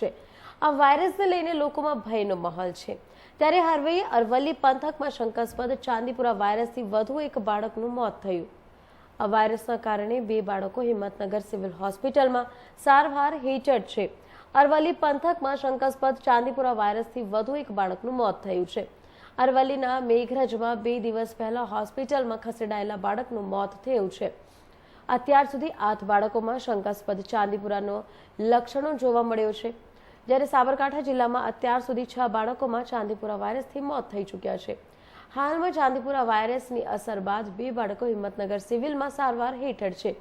છે. આ વાયરસને લઈને લોકોમાં ભયનો માહોલ છે. ત્યારે હરવે અરવલ્લી પંથકમાં શંકાસ્પદ ચાંદીપુરા વાયરસથી વધુ એક બાળકનું મોત થયું. આ વાયરસના કારણે બે બાળકો હિંમતનગર સિવિલ હોસ્પિટલમાં સારવાર હેઠળ છે. અરવલ્લી પંથકમાં શંકાસ્પદ ચાંદીપુરા વાયરસથી વધુ એક બાળકનું મોત થયું છે. અરવલ્લીના મેઘરજમાં બે દિવસ પહેલા હોસ્પિટલમાં ખસેડાયેલા બાળકનું મોત થયું છે. અત્યાર સુધી આઠ બાળકોમાં શંકાસ્પદ ચાંદીપુરાનો લક્ષણો જોવા મળ્યો છે. જ્યારે સાબરકાંઠા જિલ્લામાં અત્યાર સુધી છ બાળકોમાં ચાંદીપુરા વાયરસથી મોત થઈ ચૂક્યા છે. હાલમાં ચાંદીપુરા વાયરસની અસર બાદ બે બાળકો હિંમતનગર સિવિલમાં સારવાર હેઠળ છે.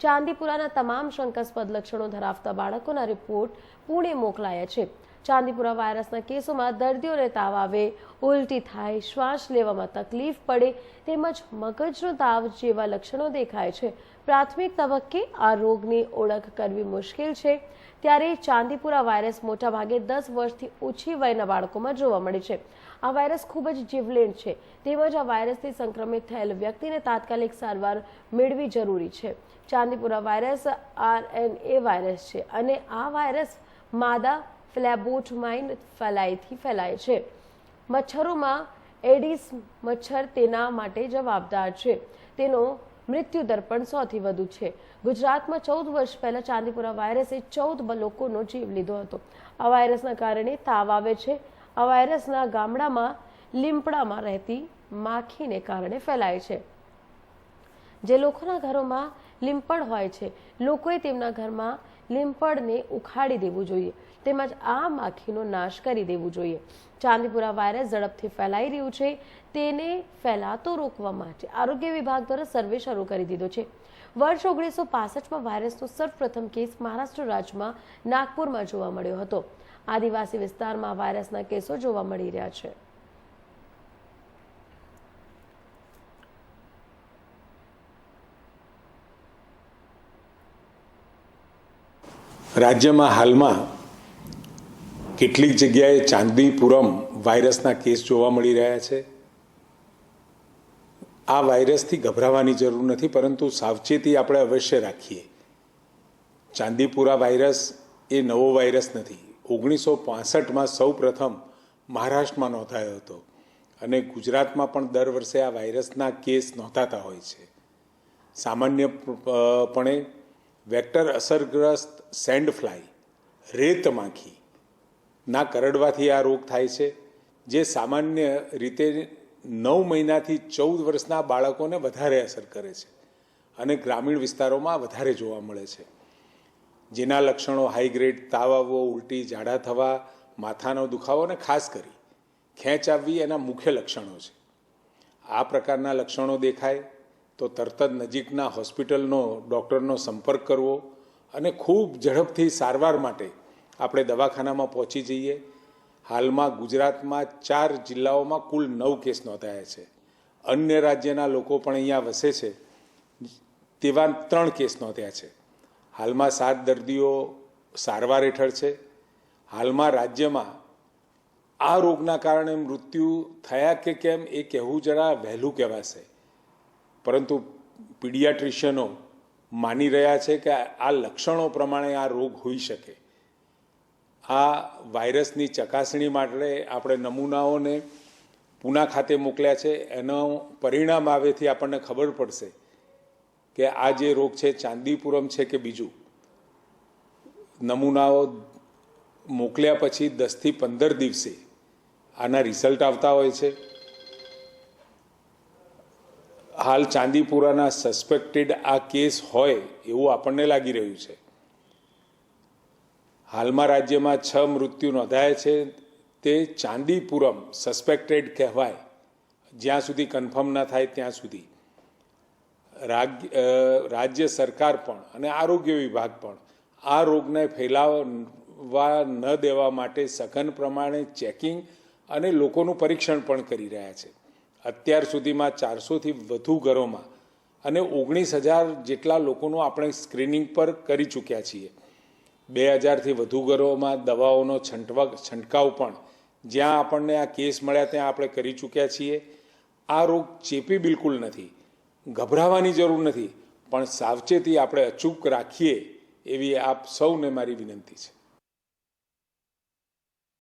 ચાંદીપુરાના તમામ શંકાસ્પદ લક્ષણો ધરાવતા બાળકોના રિપોર્ટ પુણે મોકલાયા છે. ચાંદીપુરા વાયરસના કેસોમાં દર્દીઓને તાવ આવે ઉલટી થાય, શ્વાસ લેવામાં તકલીફ પડે તેમજ મગજનો તાવ જેવા લક્ષણો દેખાય છે. પ્રાથમિક તબક્કે આ રોગની ઓળખ કરવી મુશ્કેલ છે. ત્યારે ચાંદીપુરા વાયરસ મોટાભાગે દસ વર્ષથી ઓછી વયના બાળકોમાં જોવા મળે છે. આ વાયરસ ખૂબ જ જીવલેણ છે. તેમજ આ વાયરસથી સંક્રમિત થયેલ વ્યક્તિને તાત્કાલિક સારવાર મેળવી જરૂરી છે. ચાંદીપુરા વાયરસ આરએનએ વાયરસ છે અને આ વાયરસ માદા ફ્લેબોટમાઇન ફેલાયથી ફેલાય છે. મચ્છરોમાં એડિસ મચ્છર તેના માટે જવાબદાર છે. તેનો મૃત્યુ દર પણ સૌથી વધુ છે. ગુજરાતમાં ચૌદ વર્ષ પહેલા ચાંદીપુરા વાયરસે ચૌદ લોકોનો જીવ લીધો હતો. આ વાયરસના કારણે તાવ આવે છે. આ વાયરસના ગામડામાં લીમડામાં રહેતી માખીને કારણે ફેલાય છે. જે લોકોના ઘરોમાં લીંપણ હોય છે, લોકોએ તેમના ઘરમાં લીંપણને ઉખાડી દેવું જોઈએ. તેમજ આ માખીનો નાશ કરી દેવું જોઈએ. ચાંદીપુરા વાયરસ ઝડપથી ફેલાઈ રહ્યું છે. તેને ફેલાતો રોકવા માટે આરોગ્ય વિભાગ દ્વારા સર્વે શરૂ કરી દીધો છે. વર્ષ ઓગણીસો પાસઠમાં વાયરસનો સર્વપ્રથમ કેસ મહારાષ્ટ્ર રાજ્યમાં નાગપુરમાં જોવા મળ્યો હતો. આદિવાસી વિસ્તારમાં વાયરસના કેસો જોવા મળી રહ્યા છે. રાજ્યમાં હાલમાં કેટલીક જગ્યાએ ચાંદીપુરમ વાયરસના કેસ જોવા મળી રહ્યા છે. આ વાયરસથી ગભરાવાની જરૂર નથી, પરંતુ સાવચેતી આપણે અવશ્ય રાખીએ. ચાંદીપુરા વાયરસ એ નવો વાયરસ નથી. ઓગણીસો પાસઠમાં સૌ પ્રથમ મહારાષ્ટ્રમાં નોંધાયો હતો અને ગુજરાતમાં પણ દર વર્ષે આ વાયરસના કેસ નોંધાતા હોય છે. સામાન્યપણે વેક્ટર અસરગ્રસ્ત સેન્ડ ફ્લાય, રેત માખી, ના કરડવાથી આ રોગ થાય છે, જે સામાન્ય રીતે નવ મહિનાથી ચૌદ વર્ષના બાળકોને વધારે અસર કરે છે અને ગ્રામીણ વિસ્તારોમાં વધારે જોવા મળે છે. જેના લક્ષણો હાઈગ્રેડ તાવ આવવો ઉલટી ઝાડા થવા, માથાનો દુખાવો અને ખાસ કરી ખેંચ આવવી એના મુખ્ય લક્ષણો છે. આ પ્રકારના લક્ષણો દેખાય તો તરત જ નજીકના હોસ્પિટલનો ડૉક્ટરનો સંપર્ક કરવો અને ખૂબ ઝડપથી સારવાર માટે આપણે દવાખાનામાં પહોંચી જઈએ. હાલમાં ગુજરાતમાં ચાર જિલ્લાઓમાં કુલ નવ કેસ નોંધાયા છે. અન્ય રાજ્યના લોકો પણ અહીંયા વસે છે. તેવા ત્રણ કેસ નોંધ્યા છે. હાલમાં સાત દર્દીઓ સારવાર હેઠળ છે. હાલમાં રાજ્યમાં આ રોગના કારણે મૃત્યુ થયા કે કેમ એ કહેવું જરા વહેલું કહેવાશે. પરંતુ પીડિયાટ્રિશિયનો માની રહ્યા છે કે આ લક્ષણો પ્રમાણે આ રોગ હોઈ શકે. આ વાયરસની ચકાસણી માટે આપણે નમૂનાઓને પૂના ખાતે મોકલ્યા છે. એનો પરિણામ આવેથી આપણને ખબર પડશે કે આ જે રોગ છે, ચાંદીપુરમ છે કે બીજું, નમૂનાઓ મોકલ્યા પછી દસથી પંદર દિવસે આના રિઝલ્ટ આવતા હોય છે. હાલ ચાંદીપુરાના સસ્પેક્ટેડ આ કેસ હોય એવું આપણને લાગી રહ્યું છે. હાલમાં રાજ્યમાં છ મૃત્યુ નોંધાયા છે. તે ચાંદીપુરમ સસ્પેક્ટેડ કહેવાય. જ્યાં સુધી કન્ફર્મ ના થાય ત્યાં સુધી. રાજ્ય સરકાર પણ અને આરોગ્ય વિભાગ પણ આ રોગને ફેલાવવા ન દેવા માટે સઘન પ્રમાણે ચેકિંગ અને લોકોનું પરીક્ષણ પણ કરી રહ્યા છે. અત્યાર સુધીમાં ચારસોથી વધુ ઘરોમાં અને ઓગણીસ હજાર જેટલા લોકોનું આપણે સ્ક્રીનિંગ પર કરી ચૂક્યા છીએ. બે હજારથી વધુ ઘરોમાં દવાઓનો છંટવા, છંટકાવ પણ જ્યાં આપણને આ કેસ મળ્યા ત્યાં આપણે કરી ચૂક્યા છીએ. આ રોગ ચેપી બિલકુલ નથી, ગભરાવાની જરૂર નથી, પણ સાવચેતી આપણે અચૂક રાખીએ એવી આપ સૌને મારી વિનંતી છે.